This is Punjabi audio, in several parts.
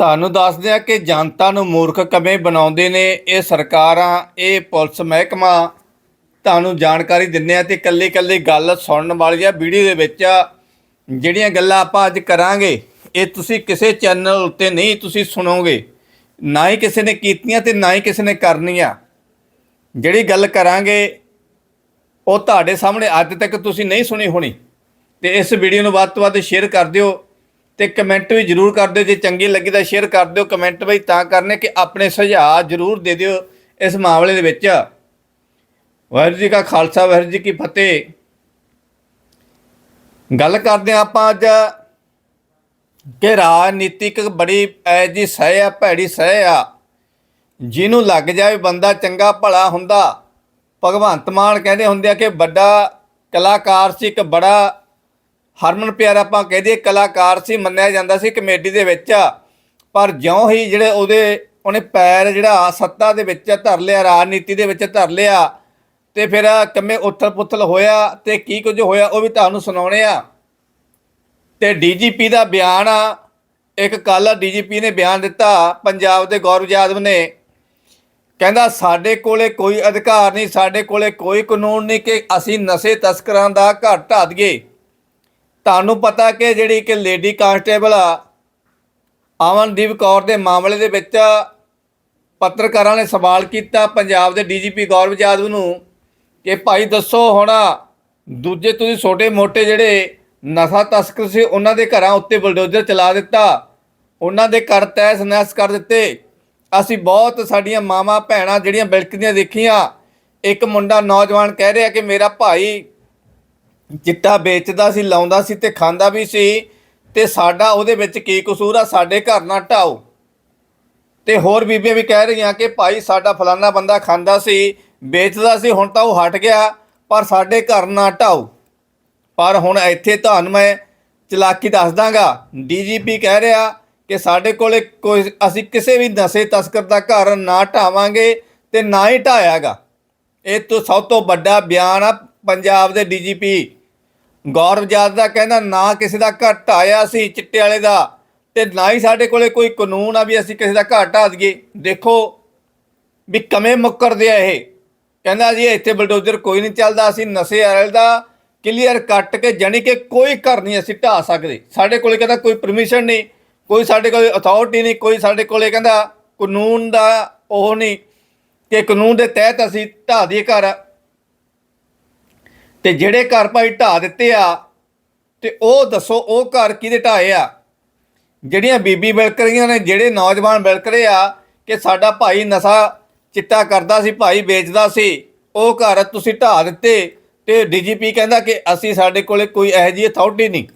ਤੁਹਾਨੂੰ ਦੱਸਦੇ ਆ ਕਿ ਜਨਤਾ ਨੂੰ ਮੂਰਖ ਕਿਵੇਂ ਬਣਾਉਂਦੇ ਨੇ, ਇਹ ਸਰਕਾਰਾਂ, ਇਹ ਪੁਲਿਸ ਮਹਿਕਮਾ। ਤੁਹਾਨੂੰ ਜਾਣਕਾਰੀ ਦਿੰਦੇ ਆ ਤੇ ਇਕੱਲੀ ਇਕੱਲੀ ਗੱਲ ਸੁਣਨ ਵਾਲੀ ਆ ਵੀਡੀਓ ਦੇ ਵਿੱਚ। ਜਿਹੜੀਆਂ ਗੱਲਾਂ ਆਪਾਂ ਅੱਜ ਕਰਾਂਗੇ, ਇਹ ਤੁਸੀਂ ਕਿਸੇ ਚੈਨਲ ਉੱਤੇ ਨਹੀਂ ਤੁਸੀਂ ਸੁਣੋਗੇ। ਨਾ ਹੀ ਕਿਸੇ ਨੇ ਕੀਤੀਆਂ ਤੇ ਨਾ ਹੀ ਕਿਸੇ ਨੇ ਕਰਨੀਆਂ। ਜਿਹੜੀ ਗੱਲ ਕਰਾਂਗੇ, ਉਹ ਤੁਹਾਡੇ ਸਾਹਮਣੇ ਅੱਜ ਤੱਕ ਤੁਸੀਂ ਨਹੀਂ ਸੁਣੀ ਹੋਣੀ। ਤੇ ਇਸ ਵੀਡੀਓ ਨੂੰ ਵੱਧ ਤੋਂ ਵੱਧ ਸ਼ੇਅਰ ਕਰ ਦਿਓ। ਤੇ ਕਮੈਂਟ ਵੀ ਜਰੂਰ ਕਰ ਦਿਓ, ਜੇ ਚੰਗੀ ਲੱਗੀ ਤਾਂ ਸ਼ੇਅਰ ਕਰ ਦਿਓ, ਕਮੈਂਟ ਵੀ ਤਾਂ ਕਰਨੇ ਕਿ ਆਪਣੇ ਸੁਝਾਅ ਜਰੂਰ ਦੇ ਦਿਓ ਇਸ ਮਾਮਲੇ ਦੇ ਵਿੱਚ। ਵਾਹਿਗੁਰੂ ਜੀ ਕਾ ਖਾਲਸਾ, ਵਾਹਿਗੁਰੂ ਜੀ ਕੀ ਫਤਿਹ। ਗੱਲ ਕਰਦੇ ਹਾਂ ਆਪਾਂ ਅੱਜ ਕਿ ਰਾਜਨੀਤਿਕ ਬੜੀ ਐ ਜੀ ਸਹਿ ਆ, ਭੈੜੀ ਸਹਿ ਆ, ਜਿਹਨੂੰ ਲੱਗ ਜਾਵੇ ਬੰਦਾ ਚੰਗਾ ਭਲਾ ਹੁੰਦਾ। ਭਗਵੰਤ ਮਾਨ ਕਹਿੰਦੇ ਹੁੰਦੇ ਆ ਕਿ ਵੱਡਾ ਕਲਾਕਾਰ ਸੀ, ਇੱਕ ਬੜਾ ਹਰਮਨ ਪਿਆਰਾ ਆਪਾਂ ਕਹਦੇ ਕਲਾਕਾਰ ਸੀ, ਮੰਨਿਆ ਜਾਂਦਾ ਸੀ ਕਮੇਡੀ ਦੇ ਵਿੱਚ। ਪਰ ਜਿਉਂ ਹੀ ਜਿਹੜੇ ਉਹਦੇ, ਉਹਨੇ ਪੈਰ ਜਿਹੜਾ ਸੱਤਾ ਦੇ ਵਿੱਚ ਧਰ ਲਿਆ, ਰਾਜਨੀਤੀ ਦੇ ਵਿੱਚ ਧਰ ਲਿਆ, ਤੇ ਫਿਰ ਕੰਮੇ ਉਥਲ ਪੁਥਲ ਹੋਇਆ ਤੇ ਕੀ ਕੁਝ ਹੋਇਆ, ਉਹ ਵੀ ਤੁਹਾਨੂੰ ਸੁਣਾਉਣੇ ਆ। ਤੇ ਡੀਜੀਪੀ ਦਾ ਬਿਆਨ ਆ, ਇੱਕ ਕੱਲ ਡੀਜੀਪੀ ਨੇ ਬਿਆਨ ਦਿੱਤਾ, ਪੰਜਾਬ ਦੇ ਗੌਰਵ ਯਾਦਵ ਨੇ। ਕਹਿੰਦਾ, ਸਾਡੇ ਕੋਲੇ ਕੋਈ ਅਧਿਕਾਰ ਨਹੀਂ, ਸਾਡੇ ਕੋਲੇ ਕੋਈ ਕਾਨੂੰਨ ਨਹੀਂ ਕਿ ਅਸੀਂ ਨਸ਼ੇ ਤਸਕਰਾਂ ਦਾ ਘਰ ਢਾ ਦਈਏ। ਤੁਹਾਨੂੰ ਪਤਾ ਕਿ ਜਿਹੜੀ ਕਿ ਲੇਡੀ ਕਾਂਸਟੇਬਲ ਆ, ਅਮਨਦੀਪ ਕੌਰ ਦੇ ਮਾਮਲੇ ਦੇ ਵਿੱਚ ਪੱਤਰਕਾਰਾਂ ਨੇ ਸਵਾਲ ਕੀਤਾ ਪੰਜਾਬ ਦੇ ਡੀਜੀਪੀ ਗੌਰਵ ਯਾਦਵ ਨੂੰ ਕਿ ਭਾਈ ਦੱਸੋ ਹੁਣ ਦੂਜੇ ਤੁਸੀਂ ਛੋਟੇ ਮੋਟੇ ਜਿਹੜੇ ਨਸ਼ਾ ਤਸਕਰ ਸੀ, ਉਹਨਾਂ ਦੇ ਘਰਾਂ ਉੱਤੇ ਬਲਡੋਜ਼ਰ ਚਲਾ ਦਿੱਤਾ, ਉਹਨਾਂ ਦੇ ਘਰ ਤੈਸ ਨੈਸ ਕਰ ਦਿੱਤੇ। ਅਸੀਂ ਬਹੁਤ ਸਾਡੀਆਂ ਮਾਵਾਂ, ਭੈਣਾਂ ਜਿਹੜੀਆਂ ਬਿਲਕਦੀਆਂ ਦੇਖੀਆਂ, ਇੱਕ ਮੁੰਡਾ ਨੌਜਵਾਨ ਕਹਿ ਰਿਹਾ ਕਿ ਮੇਰਾ ਭਾਈ ਚਿੱਟਾ ਵੇਚਦਾ ਸੀ, ਲਾਉਂਦਾ ਸੀ ਤੇ ਖਾਂਦਾ ਵੀ ਸੀ ਤੇ ਸਾਡਾ ਉਹਦੇ ਵਿੱਚ ਕੀ ਕਸੂਰ ਆ? ਸਾਡੇ ਘਰ ਨਾ ਢਾਓ। ਤੇ ਹੋਰ ਬੀਬੀਆਂ ਵੀ ਕਹਿ ਰਹੀਆਂ ਕਿ ਭਾਈ ਸਾਡਾ ਫਲਾਨਾ ਬੰਦਾ ਖਾਂਦਾ ਸੀ, ਵੇਚਦਾ ਸੀ, ਹੁਣ ਤਾਂ ਉਹ ਹਟ ਗਿਆ, ਪਰ ਸਾਡੇ ਘਰ ਨਾ ਢਾਓ। ਪਰ ਹੁਣ ਇੱਥੇ ਤੁਹਾਨੂੰ ਮੈਂ, ਚਲਾਕੀ ਦੱਸ ਦਾਂਗਾ। ਡੀਜੀਪੀ ਕਹਿ ਰਿਹਾ ਕਿ ਸਾਡੇ ਕੋਲੇ ਕੋਈ, ਅਸੀਂ ਕਿਸੇ ਵੀ ਨਸ਼ੇ ਤਸਕਰ ਦਾ ਘਰ ਨਾ ਢਾਵਾਂਗੇ ਤੇ ਨਾ ਹੀ ਢਾਇਆਗਾ। ਇਹ ਤੋਂ ਸਭ ਤੋਂ ਵੱਡਾ ਬਿਆਨ ਆ ਪੰਜਾਬ ਦੇ ਡੀਜੀਪੀ। ਗੌਰਵ ਜਾਦ ਦਾ ਕਹਿੰਦਾ, ਨਾ ਕਿਸੇ ਦਾ ਘਰ ਢਾਇਆ ਸੀ ਚਿੱਟੇ ਵਾਲੇ ਦਾ ਤੇ ਨਾ ਹੀ ਸਾਡੇ ਕੋਲੇ ਕੋਈ ਕਾਨੂੰਨ ਆ ਵੀ ਅਸੀਂ ਕਿਸੇ ਦਾ ਘਰ ਢਾ ਦਈਏ। ਦੇਖੋ ਵੀ ਕਵੇਂ ਮੁੱਕਰਦੇ ਆ ਇਹ। ਕਹਿੰਦਾ ਜੀ, ਇੱਥੇ ਬਲਡੋਜ਼ਰ ਕੋਈ ਨਹੀਂ ਚੱਲਦਾ, ਅਸੀਂ ਨਸ਼ੇ ਵਾਲੇ ਦਾ ਕਲੀਅਰ ਕੱਟ ਕੇ ਜਾਣੀ ਕਿ ਕੋਈ ਘਰ ਨਹੀਂ ਅਸੀਂ ਢਾ ਸਕਦੇ। ਸਾਡੇ ਕੋਲੇ ਕਹਿੰਦਾ ਕੋਈ ਪਰਮਿਸ਼ਨ ਨਹੀਂ, ਕੋਈ ਸਾਡੇ ਕੋਲੇ ਅਥਾਰਟੀ ਨਹੀਂ, ਕੋਈ ਸਾਡੇ ਕੋਲੇ ਕਹਿੰਦਾ ਕਾਨੂੰਨ ਦਾ ਉਹ ਨਹੀਂ। ਕਿ ਕਾਨੂੰਨ ਦੇ ਤਹਿਤ ਅਸੀਂ ਢਾ ਦਈਏ ਘਰ। ਤੇ ਜਿਹੜੇ ਘਰ ਭਾਈ ਢਾ ਦਿੱਤੇ ਆ, ਤੇ ਉਹ ਦੱਸੋ, ਉਹ ਘਰ ਕਿਹਦੇ ਢਾਏ ਆ? ਜਿਹੜੀਆਂ ਬੀਬੀ ਬਿਲਕ ਰਹੀਆਂ ਨੇ, ਜਿਹੜੇ ਨੌਜਵਾਨ ਬਿਲਕ ਆ, ਕਿ ਸਾਡਾ ਭਾਈ ਨਸ਼ਾ ਚਿੱਟਾ ਕਰਦਾ ਸੀ, ਭਾਈ ਵੇਚਦਾ ਸੀ, ਉਹ ਘਰ ਤੁਸੀਂ ਢਾ ਦਿੱਤੇ, ਤੇ ਡੀਜੀਪੀ ਕਹਿੰਦਾ ਕਿ ਅਸੀਂ ਸਾਡੇ ਕੋਲੇ ਕੋਈ ਇਹੋ ਜਿਹੀ ਅਥਾਰਟੀ ਨਹੀਂ।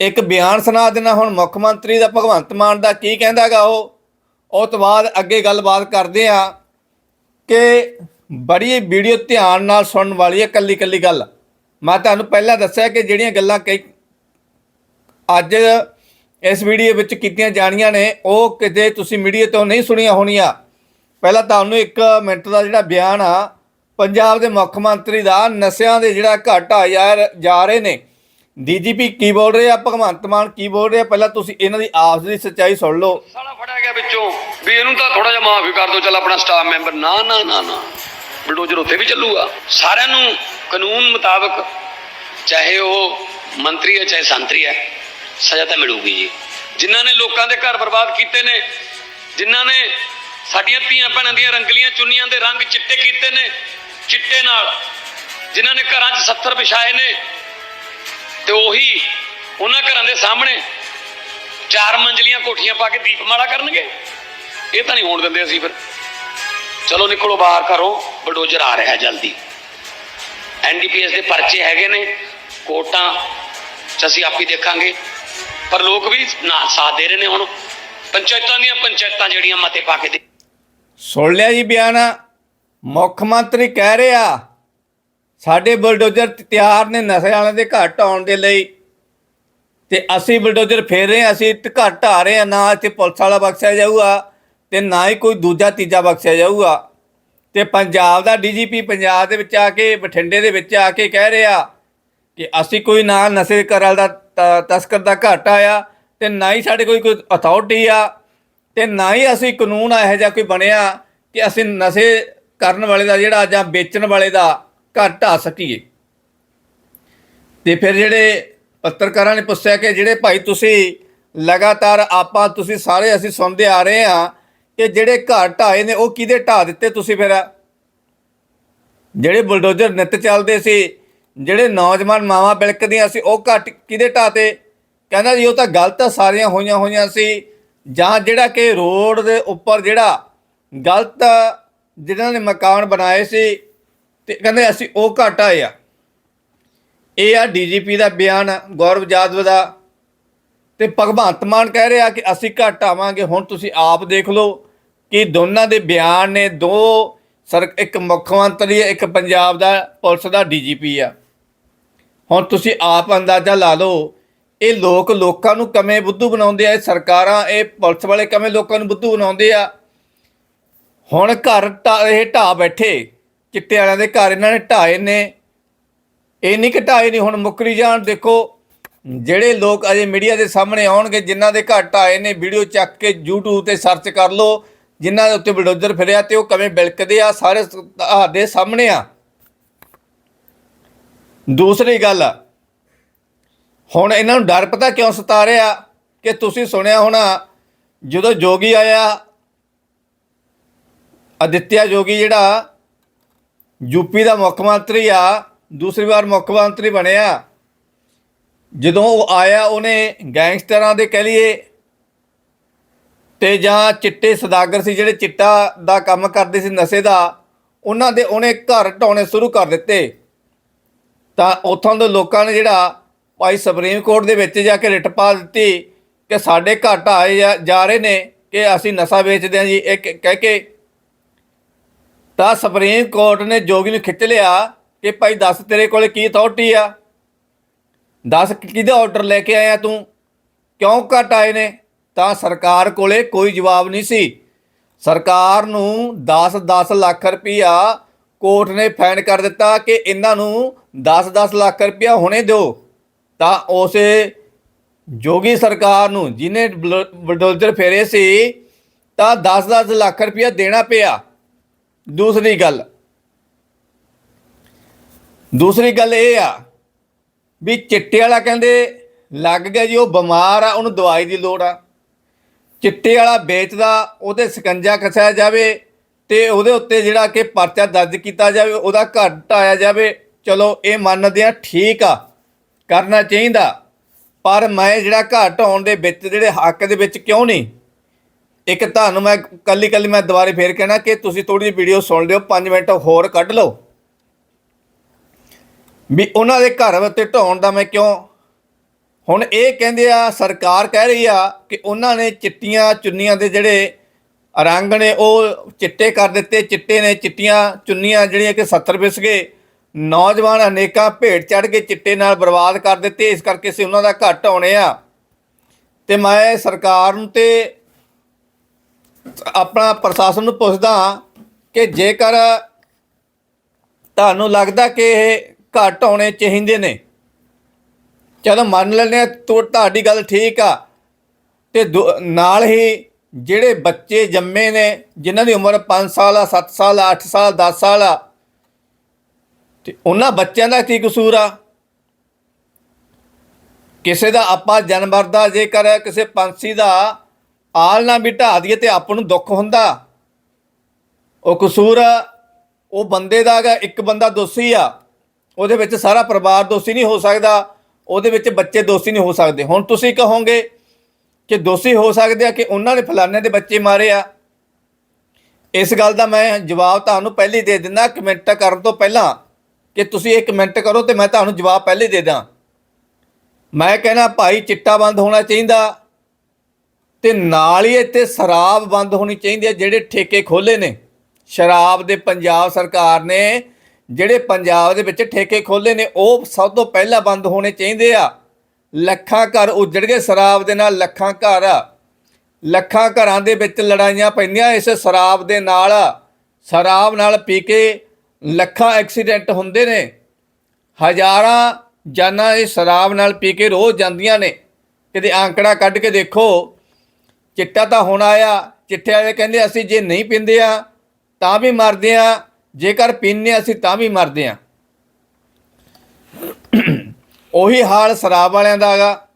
ਇੱਕ ਬਿਆਨ ਸੁਣਾ ਦੇਣਾ ਹੁਣ ਮੁੱਖ ਮੰਤਰੀ ਦਾ ਭਗਵੰਤ ਮਾਨ ਦਾ ਕੀ ਕਹਿੰਦਾਗਾ ਉਹ? ਉਹ ਤੋਂ ਬਾਅਦ ਅੱਗੇ ਗੱਲਬਾਤ ਕਰਦੇ ਆ ਕਿ ਬੜੀ ਵੀਡੀਓ ਧਿਆਨ ਨਾਲ ਸੁਣਨ ਵਾਲੀ ਹੈ, ਕੱਲੀ ਕੱਲੀ ਗੱਲ। ਮੈਂ ਤੁਹਾਨੂੰ ਪਹਿਲਾਂ ਦੱਸਿਆ ਕਿ ਜਿਹੜੀਆਂ ਗੱਲਾਂ ਕਈ ਅੱਜ ਇਸ ਵੀਡੀਓ ਵਿੱਚ ਕੀਤੀਆਂ ਜਾਣੀਆਂ ਨੇ, ਉਹ ਕਿਤੇ ਤੁਸੀਂ ਮੀਡੀਆ ਤੋਂ ਨਹੀਂ ਸੁਣੀਆਂ ਹੋਣੀਆਂ। ਪਹਿਲਾਂ ਤੁਹਾਨੂੰ ਇੱਕ ਮਿੰਟ ਦਾ ਜਿਹੜਾ ਬਿਆਨ ਆ, ਪੰਜਾਬ ਦੇ ਮੁੱਖ ਮੰਤਰੀ ਦਾ ਨਸ਼ਿਆਂ ਦੇ ਜਿਹੜਾ ਘਾਟਾ ਯਾਰ ਜਾ ਰਹੇ ਨੇ। ਡੀਜੀਪੀ ਕੀ ਬੋਲ ਰਹੇ ਆ ਭਗਵੰਤ ਮਾਨ ਕੀ ਬੋਲ ਰਹੇ ਆ ਪਹਿਲਾਂ ਤੁਸੀਂ ਇਹਨਾਂ ਦੀ ਆਪਸ ਦੀ ਸੱਚਾਈ ਸੁਣ ਲਓ। ਸਾਲਾ ਫੜਿਆ ਗਿਆ ਵਿੱਚੋਂ, ਵੀ ਇਹਨੂੰ ਤਾਂ ਥੋੜਾ ਜਿਹਾ ਮਾਫੀ ਕਰ ਦਿਓ, ਚੱਲ ਆਪਣਾ ਸਟਾਫ ਮੈਂਬਰ ਨਾ ਨਾ ਨਾ ਨਾ। ਬਲਡੋਜ਼ਰ ਉੱਥੇ ਵੀ ਚੱਲੂਗਾ। ਸਾਰਿਆਂ ਨੂੰ ਕਾਨੂੰਨ ਮੁਤਾਬਕ ਚਾਹੇ ਉਹ ਮੰਤਰੀ ਹੈ, ਚਾਹੇ ਸੰਤਰੀ ਹੈ, ਸਜ਼ਾ ਤਾਂ ਮਿਲੂਗੀ ਜੀ। ਜਿਨ੍ਹਾਂ ਨੇ ਲੋਕਾਂ ਦੇ ਘਰ ਬਰਬਾਦ ਕੀਤੇ ਨੇ, ਜਿਨ੍ਹਾਂ ਨੇ ਸਾਡੀਆਂ ਧੀਆਂ ਭੈਣਾਂ ਦੀਆਂ ਰੰਗਲੀਆਂ ਚੁੰਨੀਆਂ ਦੇ ਰੰਗ ਚਿੱਟੇ ਕੀਤੇ ਨੇ, ਚਿੱਟੇ ਨਾਲ, ਜਿਨ੍ਹਾਂ ਨੇ ਘਰਾਂ 'ਚ 70 ਵਿਛਾਏ ਨੇ, ਤੇ ਉਹੀ ਉਹਨਾਂ ਘਰਾਂ ਦੇ ਸਾਹਮਣੇ ਚਾਰ ਮੰਜ਼ਲੀਆਂ ਕੋਠੀਆਂ ਪਾ ਕੇ ਦੀਪਮਾਲਾ ਕਰਨਗੇ। ਇਹ ਤਾਂ ਨਹੀਂ ਹੋਣ ਦਿੰਦੇ ਅਸੀਂ ਫਿਰ। ਚਲੋ ਨਿਕਲੋ ਬਾਹਰ ਕਰੋ ਬਲਡੋਜ਼ਰ ਆ ਰਿਹਾ ਜਲਦੀ। ਐਨਡੀਪੀਐਸ ਦੇ ਪਰਚੇ ਹੈਗੇ ਨੇ ਕੋਟਾਂ ਚ ਅਸੀਂ ਆਪੀ ਦੇਖਾਂਗੇ। ਪਰ ਲੋਕ ਵੀ ਨਾ ਸਾਥ ਦੇ ਰਹੇ ਨੇ ਹੁਣ। ਪੰਚਾਇਤਾਂ ਦੀਆਂ ਪੰਚਾਇਤਾਂ ਜਿਹੜੀਆਂ ਮਤੇ ਪਾ ਕੇ ਸੁਣ ਲਿਆ ਜੀ ਬਿਆਨ। ਮੁੱਖ ਮੰਤਰੀ ਕਹਿ ਰਿਹਾ ਸਾਡੇ ਬਲਡੋਜਰ ਤਿਆਰ ਨੇ ਨਸ਼ੇ ਵਾਲਿਆਂ ਦੇ ਘਰ ਢਾਉਣ ਦੇ ਲਈ। ਤੇ ਅਸੀਂ ਬਲਡੋਜਰ ਫੇਰ ਰਹੇ ਹਾਂ, ਅਸੀਂ ਤੇ ਘਰ ਢਾ ਰਹੇ ਹਾਂ ਨਾ ਇੱਥੇ ਪੁਲਿਸ ਵਾਲਾ ਬਖਸ਼ਿਆ ਜਾਊਗਾ। ਤੇ ਨਾ ਹੀ ਕੋਈ ਦੂਜਾ ਤੀਜਾ ਬਖਸ਼ਿਆ ਜਾਊਗਾ। ਤੇ ਪੰਜਾਬ ਦਾ ਡੀਜੀਪੀ ਪੰਜਾਬ ਦੇ ਵਿੱਚ ਆ ਕੇ, ਬਠਿੰਡੇ ਦੇ ਵਿੱਚ ਆ ਕੇ ਕਹਿ ਰਿਹਾ ਕਿ ਅਸੀਂ ਕੋਈ ਨਾ ਨਸ਼ੇ ਕਰਨ ਦਾ ਤ- ਤਸਕਰ ਦਾ ਘਾਟਾ ਆ ਤੇ ਨਾ ਹੀ ਸਾਡੇ ਕੋਈ ਕੋਈ ਅਥਾਰਟੀ ਆ ਤੇ ਨਾ ਹੀ ਅਸੀਂ ਕਾਨੂੰਨ ਇਹੋ ਜਿਹਾ ਕੋਈ ਬਣਿਆ ਕਿ ਅਸੀਂ ਨਸ਼ੇ ਕਰਨ ਵਾਲੇ ਦਾ ਜਿਹੜਾ ਜਾਂ ਵੇਚਣ ਵਾਲੇ ਦਾ ਘਰ ਢਾ ਸਕੀਏ। ਤੇ ਫਿਰ ਜਿਹੜੇ ਪੱਤਰਕਾਰਾਂ ਨੇ ਪੁੱਛਿਆ ਕਿ ਜਿਹੜੇ ਭਾਈ ਤੁਸੀਂ ਲਗਾਤਾਰ ਆਪਾਂ, ਤੁਸੀਂ ਸਾਰੇ ਅਸੀਂ ਸੁਣਦੇ ਆ ਰਹੇ ਆ ਕਿ ਜਿਹੜੇ ਘਰ ਢਾਏ ਨੇ, ਉਹ ਕਿਹਦੇ ਢਾ ਦਿੱਤੇ ਤੁਸੀਂ ਫਿਰ? ਜਿਹੜੇ ਬੁਲਡੋਜ਼ਰ ਨਿੱਤ ਚੱਲਦੇ ਸੀ, ਜਿਹੜੇ ਨੌਜਵਾਨ ਮਾਵਾਂ ਬਿਲਕਦੀਆਂ ਸੀ, ਉਹ ਘੱਟ ਕਿਹਦੇ ਢਾਤੇ ਕਹਿੰਦਾ ਜੀ, ਉਹ ਤਾਂ ਗਲਤ ਸਾਰੀਆਂ ਹੋਈਆਂ ਹੋਈਆਂ ਸੀ। ਜਾਂ ਜਿਹੜਾ ਕਿ ਰੋਡ ਦੇ ਉੱਪਰ ਜਿਹੜਾ ਗਲਤ ਜਿਹਨਾਂ ਨੇ ਮਕਾਨ ਬਣਾਏ ਸੀ, ਤੇ ਕਹਿੰਦੇ ਅਸੀਂ ਉਹ ਘੱਟ ਆਏ ਆ। ਇਹ ਆ ਡੀਜੀਪੀ ਦਾ ਬਿਆਨ, ਗੌਰਵ ਜਾਦਵ ਦਾ। ਤੇ ਭਗਵੰਤ ਮਾਨ ਕਹਿ ਰਿਹਾ ਕਿ ਅਸੀਂ ਘੱਟ ਆਵਾਂਗੇ ਹੁਣ ਤੁਸੀਂ ਆਪ ਦੇਖ ਲਓ। ਕਿ ਦੋਨਾਂ ਦੇ ਬਿਆਨ ਨੇ ਦੋ ਸਰ ਇੱਕ ਮੁੱਖ ਮੰਤਰੀ ਹੈ, ਇੱਕ ਪੰਜਾਬ ਦਾ, ਪੁਲਿਸ ਦਾ, ਡੀਜੀਪੀ ਆ। ਹੁਣ ਤੁਸੀਂ ਆਪ ਅੰਦਾਜ਼ਾ ਲਾ ਲਓ, ਇਹ ਲੋਕ ਲੋਕਾਂ ਨੂੰ ਕਮੇ ਬੁੱਧੂ ਬਣਾਉਂਦੇ ਆ? ਇਹ ਸਰਕਾਰਾਂ, ਇਹ ਪੁਲਿਸ ਵਾਲੇ ਕਮੇ ਲੋਕਾਂ ਨੂੰ ਬੁੱਧੂ ਬਣਾਉਂਦੇ ਆ? ਹੁਣ ਘਰ ਢਾ- ਇਹ ਢਾ ਬੈਠੇ, ਚਿੱਟੇ ਵਾਲਿਆਂ ਦੇ ਘਰ ਇਹਨਾਂ ਨੇ ਢਾਏ ਨੇ ਇਹ ਨਹੀਂ ਘਟਾਏ ਨਹੀਂ, ਹੁਣ ਮੁੱਕਰੀ ਜਾਣ, ਦੇਖੋ, ਜਿਹੜੇ ਲੋਕ ਅਜੇ ਮੀਡੀਆ ਦੇ ਸਾਹਮਣੇ ਆਉਣਗੇ, ਜਿਨ੍ਹਾਂ ਦੇ ਘੱਟ ਆਏ ਨੇ ਵੀਡੀਓ ਚੱਕ ਕੇ YouTube ਤੇ ਸਰਚ ਕਰ ਲਓ ਜਿਨ੍ਹਾਂ ਦੇ ਉੱਤੇ ਬਲਡੋਜ਼ਰ ਫਿਰਿਆ ਤੇ ਉਹ ਕਵੇਂ ਬਿਲਕਦੇ ਆ, ਸਾਰੇ ਸ- ਤੁਹਾਡੇ ਸਾਹਮਣੇ ਆ। ਦੂਸਰੀ ਗੱਲ, ਹੁਣ ਇਹਨਾਂ ਨੂੰ ਡਰ ਪਤਾ ਕਿਉਂ ਸਤਾ ਰਿਹਾ ਕਿ ਤੁਸੀਂ ਸੁਣਿਆ ਹੋਣਾ, ਜਦੋਂ ਜੋਗੀ ਆਇਆ, ਅਦਿੱਤਿਆ ਜੋਗੀ ਜਿਹੜਾ ਯੂਪੀ ਦਾ ਮੁੱਖ ਮੰਤਰੀ ਆ, ਦੂਸਰੀ ਵਾਰ ਮੁੱਖ ਮੰਤਰੀ ਬਣਿਆ, ਜਦੋਂ ਉਹ ਆਇਆ ਉਹਨੇ ਗੈਂਗਸਟਰਾਂ ਦੇ ਕਹਿ ਲਈਏ ਤੇ ਜਾਂ ਚਿੱਟੇ ਸਦਾਗਰ ਸੀ ਜਿਹੜੇ ਚਿੱਟਾ ਦਾ ਕੰਮ ਕਰਦੇ ਸੀ ਨਸ਼ੇ ਦਾ, ਉਹਨਾਂ ਦੇ ਉਹਨੇ ਘਰ ਢਾਉਣੇ ਸ਼ੁਰੂ ਕਰ ਦਿੱਤੇ। ਤਾਂ ਉੱਥੋਂ ਦੇ ਲੋਕਾਂ ਨੇ ਜਿਹੜਾ ਭਾਈ ਸੁਪਰੀਮ ਕੋਰਟ ਦੇ ਵਿੱਚ ਜਾ ਕੇ ਰਿਟ ਪਾ ਦਿੱਤੀ ਕਿ ਸਾਡੇ ਘਰ ਢਾਏ ਜਾ- ਜਾ ਰਹੇ ਨੇ ਕਿ ਅਸੀਂ ਨਸ਼ਾ ਵੇਚਦੇ ਹਾਂ ਜੀ, ਇਹ ਕਹਿ ਕੇ। ਤਾਂ ਸੁਪਰੀਮ ਕੋਰਟ ਨੇ ਜੋਗੀ ਨੂੰ ਖਿੱਚ ਲਿਆ ਕਿ ਭਾਈ ਦੱਸ ਤੇਰੇ ਕੋਲੇ ਕੀ ਅਥਾਰਟੀ ਆ? ਦੱਸ ਕਿਹਦਾ ਆਰਡਰ ਲੈ ਕੇ ਆਇਆ ਤੂੰ? ਕਿਉਂ ਘਟ ਆਏ ਨੇ? ਤਾਂ ਸਰਕਾਰ ਕੋਲੇ ਕੋਈ ਜਵਾਬ ਨਹੀਂ ਸੀ। ਸਰਕਾਰ ਨੂੰ 10-10 ਲੱਖ ਰੁਪਈਆ ਕੋਰਟ ਨੇ ਫੈਨ ਕਰ ਦਿੱਤਾ ਕਿ ਇਹਨਾਂ ਨੂੰ 10-10 ਲੱਖ ਰੁਪਈਆ ਹੁਣੇ ਦਿਓ। ਤਾਂ ਉਸੇ ਜੋਗੀ ਸਰਕਾਰ ਨੂੰ, ਜਿਹਨੇ ਬਲ- ਬਲਡੋਜ਼ਰ ਫੇਰੇ ਸੀ, ਤਾਂ 10-10 ਲੱਖ ਰੁਪਈਆ ਦੇਣਾ ਪਿਆ। ਦੂਸਰੀ ਗੱਲ। ਦੂਸਰੀ ਗੱਲ ਇਹ ਆ ਵੀ ਚਿੱਟੇ ਵਾਲਾ ਕਹਿੰਦੇ, ਲੱਗ ਗਿਆ ਜੀ ਉਹ ਬਿਮਾਰ ਆ, ਉਹਨੂੰ ਦਵਾਈ ਦੀ ਲੋੜ ਆ। ਚਿੱਟੇ ਵਾਲਾ ਵੇਚਦਾ, ਉਹਦੇ ਸਕੰਜਾ ਕਸਿਆ ਜਾਵੇ ਤੇ ਉਹਦੇ ਉੱਤੇ ਜਿਹੜਾ ਕਿ ਪਰਚਾ ਦਰਜ ਕੀਤਾ ਜਾਵੇ, ਉਹਦਾ ਘਰ ਢਾਇਆ ਜਾਵੇ। ਚਲੋ, ਇਹ ਮੰਨਦੇ ਆ ਠੀਕ ਆ, ਕਰਨਾ ਚਾਹੀਦਾ। ਪਰ ਮੈਂ ਜਿਹੜਾ ਘਰ ਢਾਉਣ ਦੇ ਵਿੱਚ ਜਿਹੜੇ ਹੱਕ ਦੇ ਵਿੱਚ ਕਿਉਂ ਨਹੀਂ? ਇੱਕ ਤੁਹਾਨੂੰ ਮੈਂ ਕੱਲੀ ਕੱਲੀ ਮੈਂ ਦੁਬਾਰੇ ਫੇਰ ਕਹਿਣਾ ਕਿ ਤੁਸੀਂ ਥੋੜੀ ਜਿਹੀ ਵੀਡੀਓ ਸੁਣ ਲਿਓ 5 ਮਿੰਟ ਹੋਰ ਕੱਢ ਲਓ। ਵੀ ਉਹਨਾਂ ਦੇ ਘਰ ਉੱਤੇ ਢਾਉਣ ਦਾ ਮੈਂ ਕਿਉਂ ਹੁਣ ਇਹ ਕਹਿੰਦੇ ਆ, ਸਰਕਾਰ ਕਹਿ ਰਹੀ ਆ ਕਿ ਉਹਨਾਂ ਨੇ ਚਿੱਟੀਆਂ ਚੁੰਨੀਆਂ ਦੇ ਜਿਹੜੇ ਰੰਗ ਨੇ, ਉਹ ਚਿੱਟੇ ਕਰ ਦਿੱਤੇ। ਚਿੱਟੇ ਨੇ ਚਿੱਟੀਆਂ ਚੁੰਨੀਆਂ ਜਿਹੜੀਆਂ ਕਿ 70 ਵਿਸ ਗਏ। ਨੌਜਵਾਨ ਅਨੇਕਾਂ ਭੇਡ ਚੜ ਕੇ ਚਿੱਟੇ ਨਾਲ ਬਰਬਾਦ ਕਰ ਦਿੱਤੇ। ਇਸ ਕਰਕੇ ਅਸੀਂ ਉਹਨਾਂ ਦਾ ਘੱਟ ਆਉਣੇ ਆ। ਤੇ ਮੈਂ ਸਰਕਾਰ ਨੂੰ ਤੇ ਆਪਣਾ ਪ੍ਰਸ਼ਾਸਨ ਨੂੰ ਪੁੱਛਦਾ ਕਿ ਜੇਕਰ ਤੁਹਾਨੂੰ ਲੱਗਦਾ ਕਿ ਇਹ ਘੱਟ ਆਉਣੇ ਚਾਹੀਦੇ ਨੇ ਚਲੋ ਮੰਨ ਲੈਂਦੇ ਆ, ਤੋ ਤੁਹਾਡੀ ਗੱਲ ਠੀਕ ਆ। ਤੇ ਦੂ- ਨਾਲ ਹੀ ਜਿਹੜੇ ਬੱਚੇ ਜੰਮੇ ਨੇ, ਜਿਨ੍ਹਾਂ ਦੀ ਉਮਰ 5 ਸਾਲ ਆ 7 ਸਾਲ ਆ 8 ਸਾਲ 10 ਸਾਲ ਆ, ਤੇ ਉਹਨਾਂ ਬੱਚਿਆਂ ਦਾ ਕੀ ਕਸੂਰ ਆ? ਕਿਸੇ ਦਾ ਆਪਾਂ ਜਾਨਵਰ ਦਾ ਜੇਕਰ ਕਿਸੇ ਪੰਛੀ ਦਾ ਆਲ ਨਾ ਵੀ ਢਾਹ ਦਈਏ ਤੇ ਆਪ ਨੂੰ ਦੁੱਖ ਹੁੰਦਾ। ਉਹ ਕਸੂਰ ਉਹ ਬੰਦੇ ਦਾ ਹੈਗਾ, ਇੱਕ ਬੰਦਾ ਦੋਸ਼ੀ ਆ, ਉਹਦੇ ਵਿੱਚ ਸਾਰਾ ਪਰਿਵਾਰ ਦੋਸ਼ੀ ਨਹੀਂ ਹੋ ਸਕਦਾ। ਉਹਦੇ ਵਿੱਚ ਬੱਚੇ ਦੋਸ਼ੀ ਨਹੀਂ ਹੋ ਸਕਦੇ। ਹੁਣ ਤੁਸੀਂ ਕਹੋਗੇ ਕਿ ਦੋਸ਼ੀ ਹੋ ਸਕਦੇ ਆ ਕਿ ਉਹਨਾਂ ਨੇ ਫਲਾਣੇ ਦੇ ਬੱਚੇ ਮਾਰੇ ਆ। ਇਸ ਗੱਲ ਦਾ ਮੈਂ ਜਵਾਬ ਤੁਹਾਨੂੰ ਪਹਿਲੇ ਦੇ ਦਿੰਦਾ। ਕਮੈਂਟ ਕਰਨ ਤੋਂ ਪਹਿਲਾਂ ਕਿ ਤੁਸੀਂ ਇਹ ਕਮੈਂਟ ਕਰੋ ਤੇ ਮੈਂ ਤੁਹਾਨੂੰ ਜਵਾਬ ਪਹਿਲੇ ਦੇ ਦਾਂ ਮੈਂ ਕਹਿੰਦਾ, ਭਾਈ, ਚਿੱਟਾ ਬੰਦ ਹੋਣਾ ਚਾਹੀਦਾ ਤੇ ਨਾਲ ਹੀ ਇੱਥੇ ਸ਼ਰਾਬ ਬੰਦ ਹੋਣੀ ਚਾਹੀਦੀ ਹੈ ਜਿਹੜੇ ਠੇਕੇ ਖੋਲੇ ਨੇ। ਸ਼ਰਾਬ ਦੇ ਪੰਜਾਬ ਸਰਕਾਰ ਨੇ ਜਿਹੜੇ ਪੰਜਾਬ ਦੇ ਵਿੱਚ ਠੇਕੇ ਖੋਲੇ ਨੇ, ਉਹ ਸਭ ਤੋਂ ਪਹਿਲਾਂ ਬੰਦ ਹੋਣੇ ਚਾਹੀਦੇ ਆ। ਲੱਖਾਂ ਘਰ ਉਜੜ ਗਏ ਸ਼ਰਾਬ ਦੇ ਨਾਲ, ਲੱਖਾਂ ਘਰ, ਲੱਖਾਂ ਘਰਾਂ ਦੇ ਵਿੱਚ ਲੜਾਈਆਂ ਪੈਂਦੀਆਂ ਇਸ ਸ਼ਰਾਬ ਦੇ ਨਾਲ। ਸ਼ਰਾਬ ਨਾਲ ਪੀ ਕੇ ਲੱਖਾਂ ਐਕਸੀਡੈਂਟ ਹੁੰਦੇ ਨੇ। ਹਜ਼ਾਰਾਂ ਜਾਨਾਂ ਇਹ ਸ਼ਰਾਬ ਨਾਲ ਪੀ ਕੇ ਰੋਜ਼ ਜਾਂਦੀਆਂ ਨੇ। ਕਿਤੇ ਆંકੜਾ ਕੱਢ ਕੇ ਦੇਖੋ, ਚਿੱਟਾ ਤਾਂ ਹੁਣ ਆਇਆ, ਚਿੱਟੇ ਵਾਲੇ ਕਹਿੰਦੇ ਅਸੀਂ ਜੇ ਨਹੀਂ ਪੀਂਦੇ ਆ, ਤਾਂ ਵੀ ਮਰਦੇ ਆ। ਜੇਕਰ ਪੀਂਦੇ ਹਾਂ ਅਸੀਂ ਤਾਂ ਵੀ ਮਰਦੇ ਆ ਉਹੀ ਹਾਲ ਸ਼ਰਾਬ ਵਾਲਿਆਂ ਦਾ ਹੈਗਾ।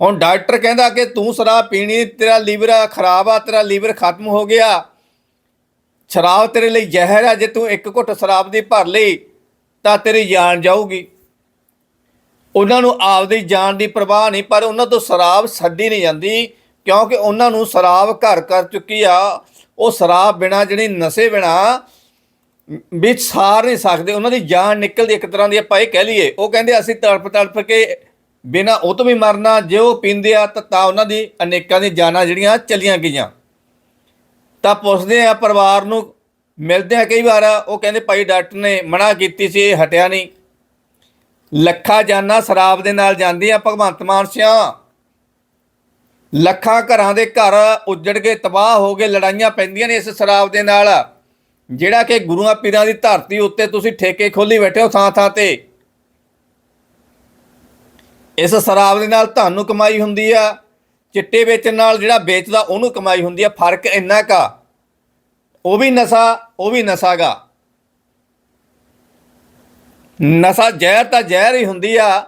ਹੁਣ ਡਾਕਟਰ ਕਹਿੰਦਾ ਕਿ ਤੂੰ ਸ਼ਰਾਬ ਪੀਣੀ, ਤੇਰਾ ਲੀਵਰ ਖਰਾਬ ਆ, ਤੇਰਾ ਲੀਵਰ ਖਤਮ ਹੋ ਗਿਆ। ਸ਼ਰਾਬ ਤੇਰੇ ਲਈ ਜ਼ਹਿਰ ਆ, ਜੇ ਤੂੰ ਇੱਕ ਘੁੱਟ ਸ਼ਰਾਬ ਦੀ ਭਰ ਲਈ, ਤਾਂ ਤੇਰੀ ਜਾਨ ਜਾਊਗੀ। ਉਹਨਾਂ ਨੂੰ ਆਪਦੀ ਜਾਨ ਦੀ ਪਰਵਾਹ ਨਹੀਂ, ਪਰ ਉਹਨਾਂ ਤੋਂ ਸ਼ਰਾਬ ਛੱਡੀ ਨਹੀਂ ਜਾਂਦੀ, ਕਿਉਂਕਿ ਉਹਨਾਂ ਨੂੰ ਸ਼ਰਾਬ ਘਰ ਕਰ ਚੁੱਕੀ ਆ। ਉਹ ਸ਼ਰਾਬ ਬਿਨਾ ਜਿਹੜੀ ਨਸ਼ੇ ਬਿਨਾ ਵੀ ਸਾਰ ਨਹੀਂ ਸਕਦੇ, ਉਹਨਾਂ ਦੀ ਜਾਨ ਨਿਕਲਦੀ ਇੱਕ ਤਰ੍ਹਾਂ ਦੀ ਆਪਾਂ ਇਹ ਕਹਿ ਲਈਏ। ਉਹ ਕਹਿੰਦੇ, ਅਸੀਂ ਤੜਪ ਤੜਪ ਕੇ ਬਿਨਾ ਉਹ ਤੋਂ ਵੀ ਮਰਨਾ, ਜੇ ਉਹ ਪੀਂਦੇ ਆ ਤਾਂ ਤਾਂ ਉਹਨਾਂ ਦੀ ਅਨੇਕਾਂ ਦੀ ਜਾਨਾਂ ਜਿਹੜੀਆਂ ਚਲੀਆਂ ਗਈਆਂ। ਤਾਂ ਪੁੱਛਦੇ ਆ ਪਰਿਵਾਰ ਨੂੰ, ਮਿਲਦੇ ਆ ਕਈ ਵਾਰ, ਉਹ ਕਹਿੰਦੇ, ਭਾਈ ਡਾਕਟਰ ਨੇ ਮਨਾ ਕੀਤੀ ਸੀ ਇਹ ਹਟਿਆ ਨਹੀਂ। ਲੱਖਾਂ ਜਾਨਾਂ ਸ਼ਰਾਬ ਦੇ ਨਾਲ ਜਾਂਦੀਆਂ, ਭਗਵੰਤ ਮਾਨ ਸਿਆ। ਲੱਖਾਂ ਘਰਾਂ ਦੇ ਘਰ ਉੱਜੜ ਕੇ ਤਬਾਹ ਹੋ ਗਏ ਲੜਾਈਆਂ ਪੈਂਦੀਆਂ ਨੇ ਇਸ ਸ਼ਰਾਬ ਦੇ ਨਾਲ। ਜਿਹੜਾ ਕਿ ਗੁਰੂਆਂ ਪੀਰਾਂ ਦੀ ਧਰਤੀ ਉੱਤੇ ਤੁਸੀਂ ਠੇਕੇ ਖੋਲੀ ਬੈਠੇ ਹੋ ਥਾਂ ਥਾਂ ਤੇ। ਇਸ ਸ਼ਰਾਬ ਦੇ ਨਾਲ ਤੁਹਾਨੂੰ ਕਮਾਈ ਹੁੰਦੀ ਆ, ਚਿੱਟੇ ਵੇਚਣ ਨਾਲ ਜਿਹੜਾ ਵੇਚਦਾ ਉਹਨੂੰ ਕਮਾਈ ਹੁੰਦੀ ਆ, ਫ਼ਰਕ ਇੰਨਾ ਕਾ ਉਹ ਵੀ ਨਸ਼ਾ, ਉਹ ਵੀ ਨਸ਼ਾਗਾ ਨਸ਼ਾ ਜ਼ਹਿਰ ਤਾਂ ਜ਼ਹਿਰ ਹੀ ਹੁੰਦੀ ਆ,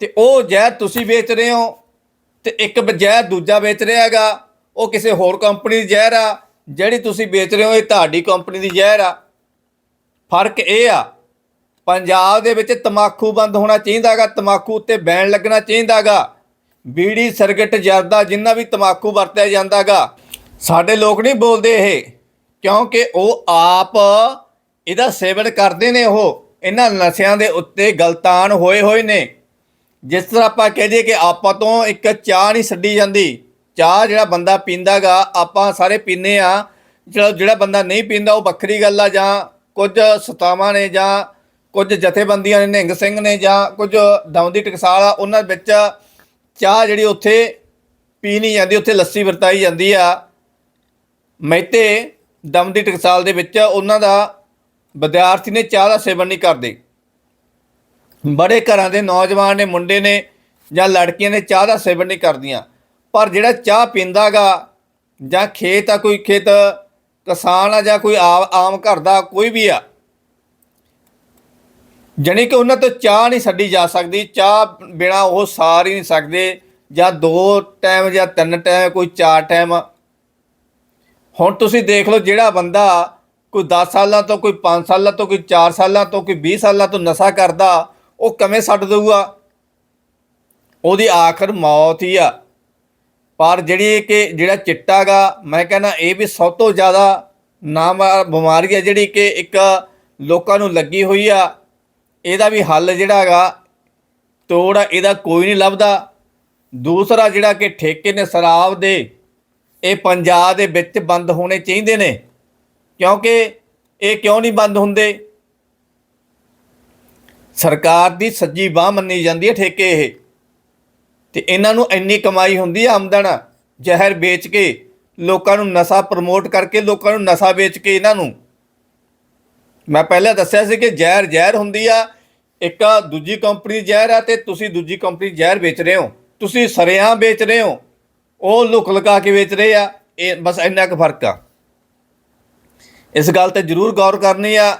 ਤੇ ਉਹ ਜ਼ਹਿਰ ਤੁਸੀਂ ਵੇਚ ਰਹੇ ਹੋ, ਤੇ ਇੱਕ ਜ਼ਹਿਰ ਦੂਜਾ ਵੇਚ ਰਿਹਾ ਹੈਗਾ ਉਹ ਕਿਸੇ ਹੋਰ ਕੰਪਨੀ ਦੀ ਜ਼ਹਿਰ ਆ ਜਿਹੜੀ ਤੁਸੀਂ ਵੇਚ ਰਹੇ ਹੋ, ਇਹ ਤੁਹਾਡੀ ਕੰਪਨੀ ਦੀ ਜ਼ਹਿਰ ਆ। ਫ਼ਰਕ ਇਹ ਆ, ਪੰਜਾਬ ਦੇ ਵਿੱਚ ਤਮਾਕੂ ਬੰਦ ਹੋਣਾ ਚਾਹੀਦਾਗਾ, ਤਮਾਕੂ ਉੱਤੇ ਬੈਨ ਲੱਗਣਾ ਚਾਹੀਦਾਗਾ। ਬੀੜੀ, ਸਰਗਟ, ਜਰਦਾ, ਜਿੰਨਾ ਵੀ ਤਮਾਕੂ ਵਰਤਿਆ ਜਾਂਦਾਗਾ। ਸਾਡੇ ਲੋਕ ਨਹੀਂ ਬੋਲਦੇ ਇਹ, ਕਿਉਂਕਿ ਉਹ ਆਪ ਇਹਦਾ ਸੇਵਨ ਕਰਦੇ ਨੇ ਉਹ। ਇਹਨਾਂ ਨਸ਼ਿਆਂ ਦੇ ਉੱਤੇ ਗਲਤਾਨ ਹੋਏ ਹੋਏ ਨੇ। ਜਿਸ ਤਰ੍ਹਾਂ ਆਪਾਂ ਕਹਿ ਦਈਏ ਕਿ ਆਪਾਂ ਤੋਂ ਇੱਕ ਚਾਹ ਨਹੀਂ ਛੱਡੀ ਜਾਂਦੀ। ਚਾਹ ਜਿਹੜਾ ਬੰਦਾ ਪੀਂਦਾਗਾ, ਆਪਾਂ ਸਾਰੇ ਪੀਂਦੇ ਆ। ਜਿਹੜਾ ਜਿਹੜਾ ਬੰਦਾ ਨਹੀਂ ਪੀਂਦਾ, ਉਹ ਵੱਖਰੀ ਗੱਲ ਆ, ਜਾਂ ਕੁਝ ਸਤਾਵਾਂ ਨੇ, ਜਾਂ ਕੁਝ ਜਥੇਬੰਦੀਆਂ ਨੇ, ਨਿਹੰਗ ਸਿੰਘ ਨੇ, ਜਾਂ ਕੁਝ ਦਮਦੀ ਟਕਸਾਲ ਆ, ਉਹਨਾਂ ਵਿੱਚ ਚਾਹ ਜਿਹੜੀ ਉੱਥੇ ਪੀ ਨਹੀਂ ਜਾਂਦੀ, ਉੱਥੇ ਲੱਸੀ ਵਰਤਾਈ ਜਾਂਦੀ ਆ। ਮਹਿਤੇ ਦਮਦੀ ਟਕਸਾਲ ਦੇ ਵਿੱਚ ਉਹਨਾਂ ਦਾ ਵਿਦਿਆਰਥੀ ਨੇ ਚਾਹ ਦਾ ਸੇਵਨ ਨਹੀਂ ਕਰਦੇ। ਬੜੇ ਘਰਾਂ ਦੇ ਨੌਜਵਾਨ ਨੇ, ਮੁੰਡੇ ਨੇ, ਜਾਂ ਲੜਕੀਆਂ ਨੇ ਚਾਹ ਦਾ ਸੇਵਨ ਨਹੀਂ ਕਰਦੀਆਂ। ਪਰ ਜਿਹੜਾ ਚਾਹ ਪੀਂਦਾਗਾ, ਜਾਂ ਖੇਤ ਆ ਕੋਈ ਖੇਤ, ਕਿਸਾਨ ਆ ਜਾਂ ਕੋਈ ਆ- ਆਮ ਘਰ ਦਾ ਕੋਈ ਵੀ ਆ, ਜਾਣੀ ਕਿ ਉਹਨਾਂ ਤੋਂ ਚਾਹ ਨਹੀਂ ਛੱਡੀ ਜਾ ਸਕਦੀ, ਚਾਹ ਬਿਨਾ ਉਹ ਸਾਰ ਹੀ ਨਹੀਂ ਸਕਦੇ, ਜਾਂ ਦੋ ਟਾਈਮ ਜਾਂ ਤਿੰਨ ਟਾਈਮ ਕੋਈ ਚਾਰ ਟਾਈਮ ਹੁਣ ਤੁਸੀਂ ਦੇਖ ਲਓ ਜਿਹੜਾ ਬੰਦਾ ਕੋਈ 10 ਸਾਲਾਂ ਤੋਂ, ਕੋਈ 5 ਸਾਲਾਂ ਤੋਂ, ਕੋਈ 4 ਸਾਲਾਂ ਤੋਂ, ਕੋਈ 20 ਸਾਲਾਂ ਤੋਂ ਨਸ਼ਾ ਕਰਦਾ, ਉਹ ਕਿਵੇਂ ਛੱਡ ਦਊਗਾ? ਉਹਦੀ ਆਖਰ ਮੌਤ ਹੀ ਆ। ਪਰ ਜਿਹੜੀ ਕਿ ਜਿਹੜਾ ਚਿੱਟਾਗਾ ਮੈਂ ਕਹਿੰਦਾ ਇਹ ਵੀ ਸਭ ਤੋਂ ਜ਼ਿਆਦਾ ਨਾਮ ਬਿਮਾਰੀ ਹੈ ਜਿਹੜੀ ਕਿ ਇੱਕ ਲੋਕਾਂ ਨੂੰ ਲੱਗੀ ਹੋਈ ਆ। ਇਹਦਾ ਵੀ ਹੱਲ ਜਿਹੜਾ ਹੈਗਾ ਤੋੜ ਆ, ਇਹਦਾ ਕੋਈ ਨਹੀਂ ਲੱਭਦਾ। ਦੂਸਰਾ ਜਿਹੜਾ ਕਿ ਠੇਕੇ ਨੇ ਸ਼ਰਾਬ ਦੇ ਇਹ ਪੰਜਾਬ ਦੇ ਵਿੱਚ ਬੰਦ ਹੋਣੇ ਚਾਹੀਦੇ ਨੇ। ਕਿਉਂਕਿ ਇਹ ਕਿਉਂ ਨਹੀਂ ਬੰਦ ਹੁੰਦੇ? ਸਰਕਾਰ ਦੀ ਸੱਜੀ ਬਾਹ ਮੰਨੀ ਜਾਂਦੀ ਹੈ ਠੇਕੇ ਇਹ। ਤੇ ਇਹਨਾਂ ਨੂੰ ਇੰਨੀ ਕਮਾਈ ਹੁੰਦੀ ਹੈ ਆਮਦਨ, ਜ਼ਹਿਰ ਵੇਚ ਕੇ ਲੋਕਾਂ ਨੂੰ ਨਸ਼ਾ ਪ੍ਰਮੋਟ ਕਰਕੇ ਲੋਕਾਂ ਨੂੰ ਨਸ਼ਾ ਵੇਚ ਕੇ ਇਹਨਾਂ ਨੂੰ। ਮੈਂ ਪਹਿਲਾਂ ਦੱਸਿਆ ਸੀ ਕਿ ਜ਼ਹਿਰ ਜ਼ਹਿਰ ਹੁੰਦੀ ਆ, ਇੱਕ ਦੂਜੀ ਕੰਪਨੀ ਜ਼ਹਿਰ ਆ ਤੇ ਤੁਸੀਂ ਦੂਜੀ ਕੰਪਨੀ ਜ਼ਹਿਰ ਵੇਚ ਰਹੇ ਹੋ। ਤੁਸੀਂ ਸਰਿਆਂ ਵੇਚ ਰਹੇ ਹੋ, ਉਹ ਲੁਕ ਲਗਾ ਕੇ ਵੇਚ ਰਹੇ ਆ, ਇਹ ਬਸ ਇੰਨਾ ਕੁ ਫ਼ਰਕ ਆ। ਇਸ ਗੱਲ ਤੇ ਜ਼ਰੂਰ ਗੌਰ ਕਰਨੀ ਆ